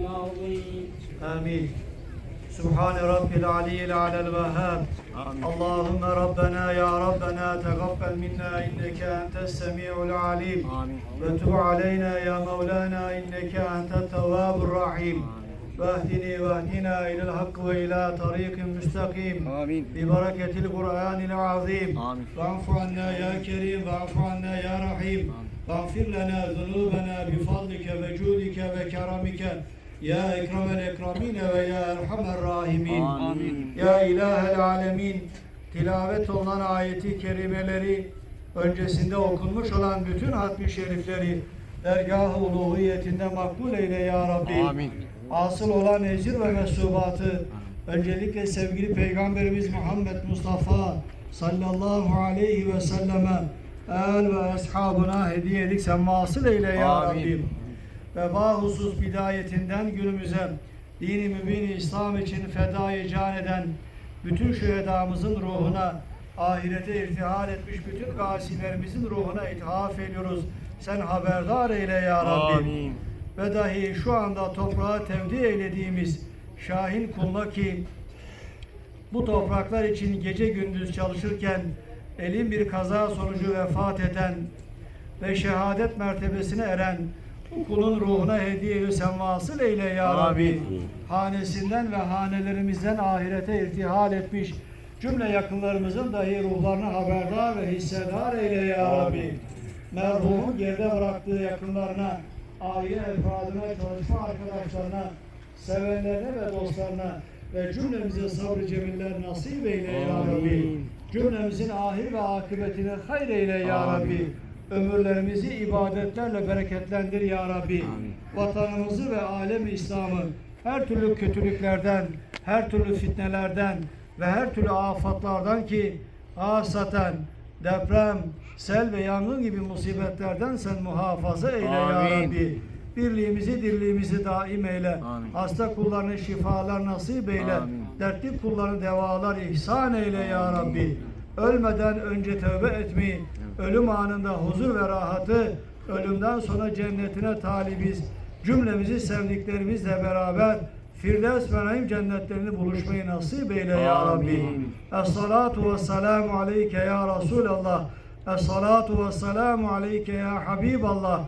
العظيم آمين سبحان ربي العلي الأعلى الوهاب اللهم ربنا يا ربنا تقبل منا إنك أنت السميع العليم وتب علينا يا مولانا إنك أنت التواب الرحيم واهدني واهدنا إلى الحق وإلى طريق مستقيم آمين ببركة القرآن العظيم آمين. واعف عنا يا كريم واعف عنا يا رحيم واغفر لنا ذنوبنا بفضلك وجودك وكرمك يا أكرم الأكرمين ويا أرحم الراحمين آمين. Ya İlahel Alemin tilavet olunan ayeti kerimeleri öncesinde okunmuş olan bütün hatmi şerifleri dergah-ı uluhiyetinde makbul eyle ya Rabbi. Amin. Asıl olan ecir ve mesubatı öncelikle sevgili Peygamberimiz Muhammed Mustafa sallallahu aleyhi ve selleme el ve ashabına hediye edik sen vasıl eyle ya Amin. Rabbim. Ve bahusus bidayetinden günümüze dini mübin İslam için fedayı can eden bütün şühedamızın ruhuna ahirete irtihal etmiş bütün gasilerimizin ruhuna ithaf ediyoruz. Sen haberdar eyle ya Rabbi. Amin. Ve dahi şu anda toprağa tevdi eylediğimiz Şahin kuluna ki bu topraklar için gece gündüz çalışırken elin bir kaza sonucu vefat eden ve şehadet mertebesine eren kulun ruhuna hediye sen vasıl eyle ya Rabbi. Hanesinden ve hanelerimizden ahirete irtihal etmiş cümle yakınlarımızın dahi ruhlarını haberdar ve hissedar eyle ya Rabbi. Merhumun geride bıraktığı yakınlarına, aile efradına, çalışma arkadaşlarına, sevenlerine ve dostlarına ve cümlemize sabrı cemiller nasip eyle ya Rabbi. Cümlemizin ahir ve akıbetini hayır eyle ya. Rabbi. Ömürlerimizi ibadetlerle bereketlendir ya Rabbi. Vatanımızı ve alem İslam'ı her türlü kötülüklerden, her türlü fitnelerden ve her türlü afatlardan ki asaten deprem, sel ve yangın gibi musibetlerden sen muhafaza eyle ya Amin. Rabbi. Birliğimizi, dirliğimizi daim eyle. Amin. Hasta kullarına şifalar nasip eyle. Amin. Dertli kullarına devalar ihsan eyle ya Rabbi. Ölmeden önce tövbe etmeyi, ölüm anında huzur ve rahatı, ölümden sonra cennetine talibiz. Cümlemizi sevdiklerimizle beraber Firdevs ve Naim cennetlerini buluşmayı nasip eyle ya Rabbi. Amin. Es-salatu ve selamu aleyke ya Resulallah. Es-salatu ve selamu aleyke ya Habiballah.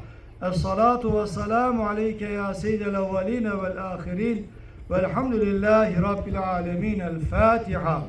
Es-salatu ve selamu aleyke ya seyyidel evveline vel ahirin. Velhamdülillahi Rabbil alemin. El Fatiha.